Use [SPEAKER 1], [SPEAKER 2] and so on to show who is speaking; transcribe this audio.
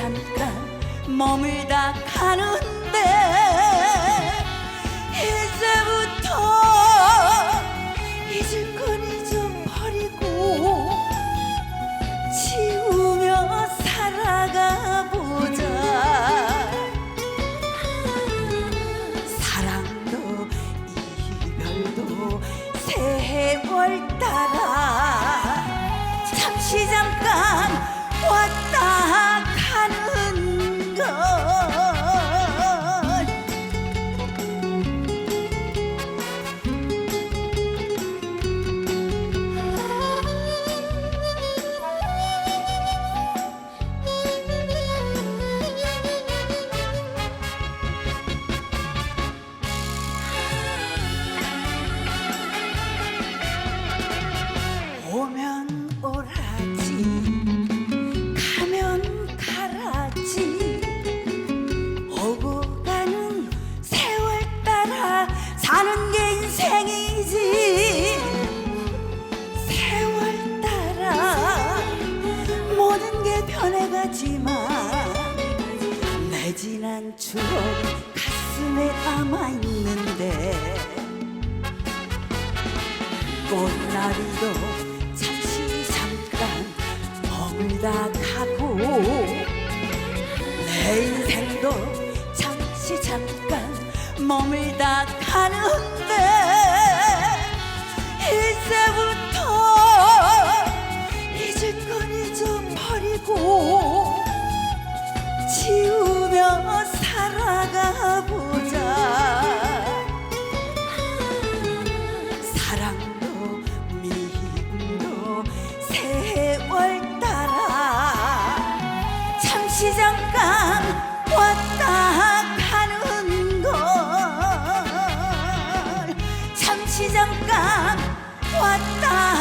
[SPEAKER 1] 잠깐 머물다 가는데 이제부터 잊을 건 잊어버리고 지우며 살아가 보자. 사랑도 이별도 세월 따라 잠시 잠깐 변해가지만 내 지난 추억 가슴에 남아있는데 꽃나비도 잠시 잠깐 머물다 가고 내 인생도 잠시 잠깐 머물다 가는데 이제부터 살아가보자. 사랑도 미움도 세월 따라 잠시 잠깐 왔다 가는 걸. 잠시 잠깐 왔다